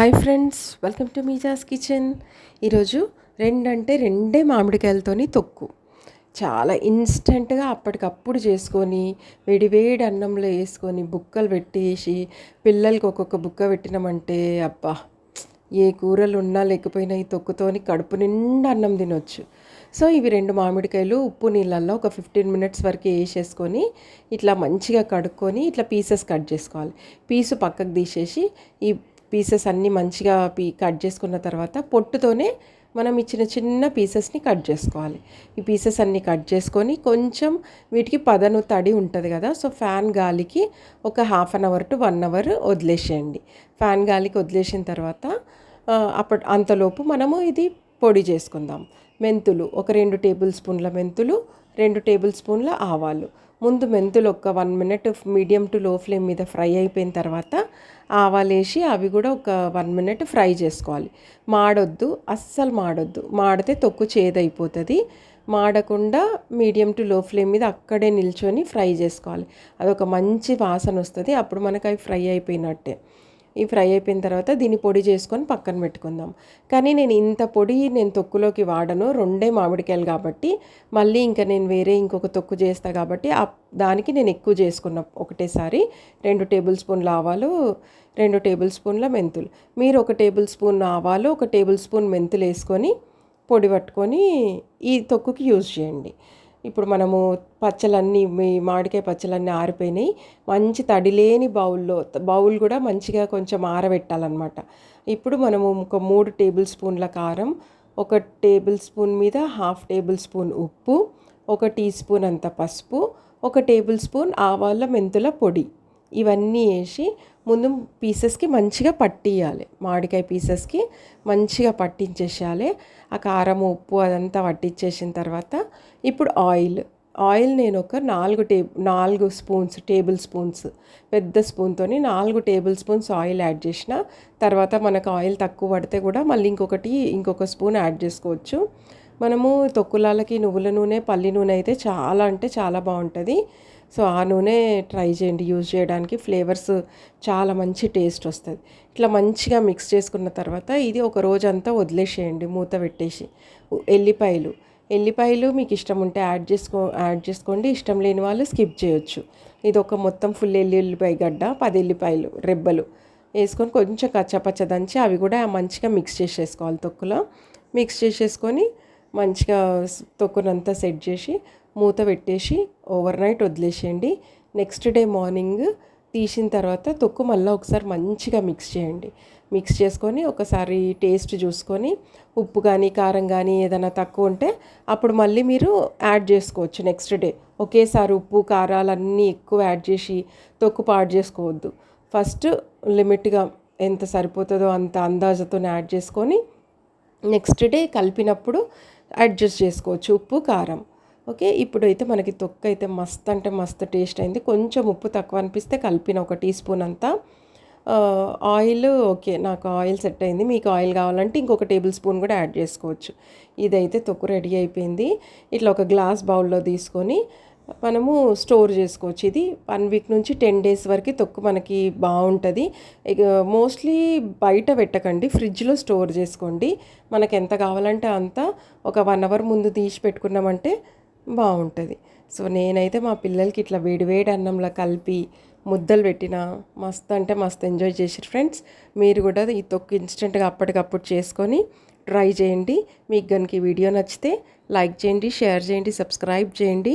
Hi friends welcome to Meeja's kitchen ఈరోజు రెండంటే రెండే మామిడికాయలతోని తొక్కు. చాలా ఇన్స్టెంట్గా అప్పటికప్పుడు చేసుకొని వేడివేడి అన్నంలో వేసుకొని బుక్కలు పెట్టేసి పిల్లలకి ఒక్కొక్క బుక్క పెట్టినామంటే అబ్బా ఏ కూరలు ఉన్నా లేకపోయినా ఈ తొక్కుతోని కడుపు నిండా అన్నం తినొచ్చు. సో ఇవి రెండు మామిడికాయలు ఉప్పు నీళ్ళల్లో ఒక ఫిఫ్టీన్ మినిట్స్ వరకు వేసేసుకొని ఇట్లా మంచిగా కడుక్కొని ఇట్లా పీసెస్ కట్ చేసుకోవాలి. పీసు పక్కకు తీసేసి ఈ పీసెస్ అన్నీ మంచిగా పీ కట్ చేసుకున్న తర్వాత పొట్టుతోనే మనం ఇచ్చిన చిన్న పీసెస్ని కట్ చేసుకోవాలి. ఈ పీసెస్ అన్నీ కట్ చేసుకొని కొంచెం వీటికి పదను తడి ఉంటుంది కదా సో ఫ్యాన్ గాలికి ఒక half an hour to one hour వదిలేసేయండి. ఫ్యాన్ గాలికి వదిలేసిన తర్వాత అప్పటి అంతలోపు మనము ఇది పొడి చేసుకుందాం. మెంతులు ఒక రెండు టేబుల్ స్పూన్ల మెంతులు రెండు టేబుల్ స్పూన్ల ఆవాలు. ముందు మెంతులు ఒక one minute medium to low flame మీద ఫ్రై అయిపోయిన తర్వాత ఆవాలు వేసి అవి కూడా ఒక వన్ మినిట్ ఫ్రై చేసుకోవాలి. మాడొద్దు అస్సలు మాడొద్దు. మాడితే తొక్కు చేదైపోతుంది. మాడకుండా మీడియం టు లో ఫ్లేమ్ మీద అక్కడే నిల్చొని ఫ్రై చేసుకోవాలి. అదొక మంచి వాసన వస్తుంది అప్పుడు మనకు అవి ఫ్రై అయిపోయినట్టే. ఈ ఫ్రై అయిపోయిన తర్వాత దీన్ని పొడి చేసుకొని పక్కన పెట్టుకుందాం. కానీ నేను ఇంత పొడి నేను తొక్కులోకి వాడను. రెండే మామిడికాయలు కాబట్టి మళ్ళీ ఇంకా నేను వేరే ఇంకొక తొక్కు చేస్తా కాబట్టి దానికి నేను ఎక్కువ చేసుకున్న ఒకటేసారి రెండు టేబుల్ స్పూన్ల ఆవాలు రెండు టేబుల్ స్పూన్ల మెంతులు. మీరు ఒక టేబుల్ స్పూన్ ఆవాలు ఒక టేబుల్ స్పూన్ మెంతులు వేసుకొని పొడి పట్టుకొని ఈ తొక్కుకి యూజ్ చేయండి. ఇప్పుడు మనము పచ్చలన్నీ మీ మామిడికాయ పచ్చలన్నీ ఆరిపోయినాయి. మంచి తడిలేని బౌల్లో బౌల్ కూడా మంచిగా కొంచెం ఆరబెట్టాలన్నమాట. ఇప్పుడు మనము ఒక మూడు టేబుల్ స్పూన్ల కారం ఒక టేబుల్ స్పూన్ మీద హాఫ్ టేబుల్ స్పూన్ ఉప్పు ఒక టీ స్పూన్ అంత పసుపు ఒక టేబుల్ స్పూన్ ఆవాల మెంతుల పొడి. ఇవన్నీ వేసి ముందు పీసెస్కి మంచిగా పట్టియాలి మామిడికాయ పీసెస్కి మంచిగా పట్టించేసేయాలి. ఆ కారం ఉప్పు అదంతా పట్టించేసిన తర్వాత ఇప్పుడు ఆయిల్. ఆయిల్ నేను ఒక నాలుగు టే నాలుగు స్పూన్స్ టేబుల్ స్పూన్స్ పెద్ద స్పూన్తో నాలుగు టేబుల్ స్పూన్స్ ఆయిల్ యాడ్ చేసిన తర్వాత మనకు ఆయిల్ తక్కువ పడితే కూడా మళ్ళీ ఇంకొకటి ఇంకొక స్పూన్ యాడ్ చేసుకోవచ్చు. మనము తొక్కులాలకి నువ్వుల నూనె పల్లి నూనె అయితే చాలా అంటే చాలా బాగుంటుంది. సో ఆ నూనె ట్రై చేయండి. యూజ్ చేయడానికి ఫ్లేవర్స్ చాలా మంచి టేస్ట్ వస్తుంది. ఇట్లా మంచిగా మిక్స్ చేసుకున్న తర్వాత ఇది ఒక రోజంతా వదిలేసేయండి మూత పెట్టేసి. ఎల్లిపాయలు. ఎల్లిపాయలు మీకు ఇష్టం ఉంటే యాడ్ చేసుకో యాడ్ చేసుకోండి. ఇష్టం లేని వాళ్ళు స్కిప్ చేయొచ్చు. ఇది ఒక మొత్తం ఫుల్ ఎల్లి ఎల్లిపాయ గడ్డ పది ఎల్లిపాయలు రెబ్బలు వేసుకొని కొంచెం కచ్చపచ్చ దంచి అవి కూడా మంచిగా మిక్స్ చేసేసుకోవాలి తొక్కులో. మిక్స్ చేసేసుకొని మంచిగా తొక్కునంతా సెట్ చేసి మూత పెట్టేసి ఓవర్ నైట్ వదిలేసేయండి. నెక్స్ట్ డే మార్నింగ్ తీసిన తర్వాత తొక్కు మళ్ళీ ఒకసారి మంచిగా మిక్స్ చేయండి. మిక్స్ చేసుకొని ఒకసారి టేస్ట్ చూసుకొని ఉప్పు కానీ కారం కానీ ఏదైనా తక్కువ ఉంటే అప్పుడు మళ్ళీ మీరు యాడ్ చేసుకోవచ్చు నెక్స్ట్ డే ఒకేసారి ఉప్పు కారాలన్నీ ఎక్కువ యాడ్ చేసి తొక్కు పాడు చేసుకోవద్దు. ఫస్ట్ లిమిట్గా ఎంత సరిపోతుందో అంత అందాజతో యాడ్ చేసుకొని నెక్స్ట్ డే కలిపినప్పుడు అడ్జస్ట్ చేసుకోవచ్చు. ఉప్పు కారం. ఓకే? ఇప్పుడైతే మనకి తొక్క అయితే మస్త్ అంటే మస్తు టేస్ట్ అయింది. కొంచెం ఉప్పు తక్కువ అనిపిస్తే కలిపిన ఒక టీ స్పూన్ అంతా. ఆయిల్ ఓకే నాకు ఆయిల్ సెట్ అయింది. మీకు ఆయిల్ కావాలంటే ఇంకొక టేబుల్ స్పూన్ కూడా యాడ్ చేసుకోవచ్చు. ఇదైతే తొక్కు రెడీ అయిపోయింది. ఇట్లా ఒక గ్లాస్ బౌల్లో తీసుకొని మనము స్టోర్ చేసుకోవచ్చు. ఇది వన్ వీక్ నుంచి టెన్ డేస్ వరకు తొక్కు మనకి బాగుంటుంది. మోస్ట్లీ బయట పెట్టకండి ఫ్రిడ్జ్లో స్టోర్ చేసుకోండి. మనకు ఎంత కావాలంటే అంత ఒక వన్ అవర్ ముందు తీసి పెట్టుకున్నామంటే బాగుంటుంది. సో నేనైతే మా పిల్లలకి ఇట్లా వేడివేడి అన్నంలో కలిపి ముద్దలు పెట్టిన మస్తు అంటే మస్తు ఎంజాయ్ చేసారు ఫ్రెండ్స్. మీరు కూడా ఈ తొక్కు ఇన్స్టెంట్గా అప్పటికప్పుడు చేసుకొని ట్రై చేయండి. మీకు కనుక ఈ వీడియో నచ్చితే లైక్ చేయండి షేర్ చేయండి సబ్స్క్రైబ్ చేయండి.